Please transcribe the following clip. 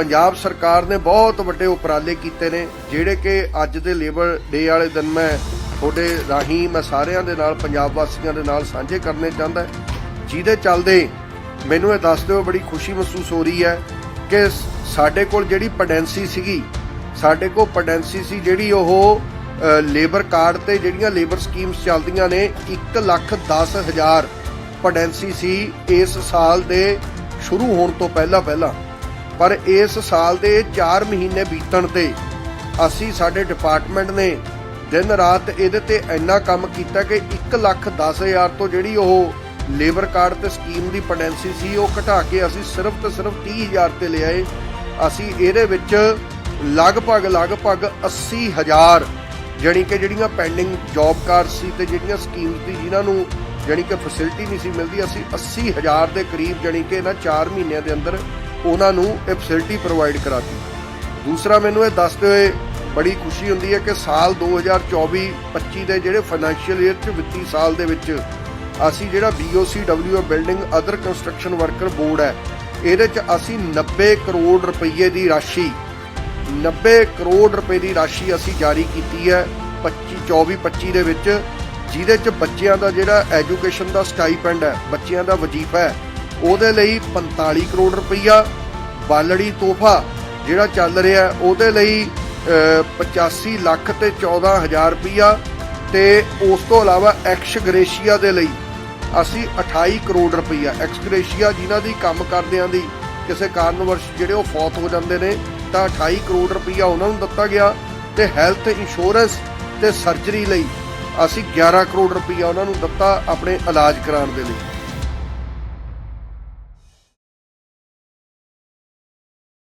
ਪੰਜਾਬ ਸਰਕਾਰ ਨੇ ਬਹੁਤ ਵੱਡੇ ਉਪਰਾਲੇ ਕੀਤੇ ਨੇ, ਜਿਹੜੇ ਕਿ ਅੱਜ ਦੇ ਲੇਬਰ ਡੇ ਵਾਲੇ ਦਿਨ ਮੈਂ ਤੁਹਾਡੇ ਰਾਹੀਂ ਮੈਂ ਸਾਰਿਆਂ ਦੇ ਨਾਲ, ਪੰਜਾਬ ਵਾਸੀਆਂ ਦੇ ਨਾਲ ਸਾਂਝੇ ਕਰਨੇ ਚਾਹੁੰਦਾ ਜਿਹਦੇ ਚੱਲਦੇ ਮੈਨੂੰ ਇਹ ਦੱਸਦੇ ਹੋ ਬੜੀ ਖੁਸ਼ੀ ਮਹਿਸੂਸ ਹੋ ਰਹੀ ਹੈ ਕਿ ਸਾਡੇ ਕੋਲ ਜਿਹੜੀ ਪੈਡੈਂਸੀ ਸੀਗੀ, ਸਾਡੇ ਕੋਲ ਪੈਡੈਂਸੀ ਸੀ ਜਿਹੜੀ ਉਹ ਲੇਬਰ ਕਾਰਡ ਤੇ ਜਿਹੜੀਆਂ ਲੇਬਰ ਸਕੀਮਸ ਚੱਲਦੀਆਂ ਨੇ 1 ਲੱਖ 10 ਹਜ਼ਾਰ ਪੈਡੈਂਸੀ ਸੀ ਇਸ ਸਾਲ ਦੇ ਸ਼ੁਰੂ ਹੋਣ ਤੋਂ ਪਹਿਲਾਂ ਪਹਿਲਾਂ ਪਰ ਇਸ ਸਾਲ ਦੇ 4 ਮਹੀਨੇ ਬੀਤਣ ਤੇ ਅਸੀਂ ਸਾਡੇ ਡਿਪਾਰਟਮੈਂਟ ਨੇ ਦਿਨ ਰਾਤ ਇਹਦੇ ਤੇ ਇੰਨਾ ਕੰਮ ਕੀਤਾ ਕਿ 1 ਲੱਖ 10 ਹਜ਼ਾਰ ਤੋਂ ਜਿਹੜੀ ਉਹ ਲੇਬਰ ਕਾਰਡ ਤੇ ਸਕੀਮ ਦੀ ਪੈਂਡੈਂਸੀ ਸੀ, ਉਹ ਘਟਾ ਕੇ ਅਸੀਂ ਸਿਰਫ ਤੇ ਸਿਰਫ 30000 ਤੇ ਲਿਆਏ। ਅਸੀਂ ਇਹਦੇ ਵਿੱਚ ਲਗਭਗ ਲਗਭਗ 80000 ਜਾਣੀ ਕਿ ਜਿਹੜੀਆਂ ਪੈਂਡਿੰਗ ਜੌਬ ਕਾਰਡ ਸੀ ਤੇ ਜਿਹੜੀਆਂ ਸਕੀਮਸ ਦੀ ਜਿਨ੍ਹਾਂ ਨੂੰ ਜਾਣੀ ਕਿ ਫੈਸਿਲਿਟੀ ਨਹੀਂ ਸੀ ਮਿਲਦੀ, ਅਸੀਂ 80000 ਦੇ ਕਰੀਬ ਜਾਣੀ ਕਿ ਇਹਨਾਂ 4 ਮਹੀਨਿਆਂ ਦੇ ਅੰਦਰ ਉਹਨਾਂ ਨੂੰ ਇਹ ਫੈਸਿਲਿਟੀ ਪ੍ਰੋਵਾਈਡ ਕਰਾਤੀ। ਦੂਸਰਾ ਮੈਨੂੰ ਇਹ ਦੱਸਦੇ ਹੋਏ ਬੜੀ ਖੁਸ਼ੀ ਹੁੰਦੀ ਹੈ ਕਿ ਸਾਲ 2024-25 ਦੇ ਜਿਹੜੇ ਫਾਈਨੈਂਸ਼ੀਅਲ ਈਅਰ ਚ ਵਿੱਤੀ ਸਾਲ ਦੇ ਵਿੱਚ ਅਸੀਂ ਜਿਹੜਾ BOCW building other construction worker board ਹੈ, ਇਹਦੇ ਚ ਅਸੀਂ 90 ਕਰੋੜ ਰੁਪਏ ਦੀ ਰਾਸ਼ੀ 90 ਕਰੋੜ ਰੁਪਏ ਦੀ ਰਾਸ਼ੀ ਅਸੀਂ ਜਾਰੀ ਕੀਤੀ ਹੈ 25 24 25 ਦੇ ਵਿੱਚ, ਜਿਹਦੇ ਚ ਬੱਚਿਆਂ ਦਾ ਜਿਹੜਾ ਐਜੂਕੇਸ਼ਨ ਦਾ ਸਟਾਈਪੈਂਡ ਹੈ, ਬੱਚਿਆਂ ਦਾ ਵਜ਼ੀਫਾ ਹੈ ਉਹਦੇ ਲਈ 45 ਕਰੋੜ ਰੁਪਈਆ ਬਾਲੜੀ ਤੋਹਫਾ ਜਿਹੜਾ ਚੱਲ ਰਿਹਾ ਉਹਦੇ ਲਈ ਅਹ, 85 ਲੱਖ ਤੇ 14000 ਰੁਪਈਆ ਤੇ ਉਸ ਤੋਂ ਇਲਾਵਾ ਐਕਸ ਗ੍ਰੇਸ਼ੀਆ ਦੇ ਲਈ ਅਸੀਂ 28 ਕਰੋੜ ਰੁਪਈਆ ਐਕਸ ਗ੍ਰੇਸ਼ੀਆ ਜਿਨ੍ਹਾਂ ਦੀ ਕੰਮ ਕਰਦਿਆਂ ਦੀ ਕਿਸੇ ਕਾਰਨ ਵਰਸ਼ ਜਿਹੜੇ ਉਹ ਫੌਤ ਹੋ ਜਾਂਦੇ ਨੇ ਤਾਂ 28 ਕਰੋੜ ਰੁਪਈਆ ਉਹਨਾਂ ਨੂੰ ਦਿੱਤਾ ਗਿਆ ਤੇ ਹੈਲਥ ਇੰਸ਼ੋਰੈਂਸ ਤੇ ਸਰਜਰੀ ਲਈ ਅਸੀਂ 11 ਕਰੋੜ ਰੁਪਈਆ ਉਹਨਾਂ ਨੂੰ ਦਿੱਤਾ ਆਪਣੇ ਇਲਾਜ ਕਰਾਉਣ ਦੇ ਲਈ।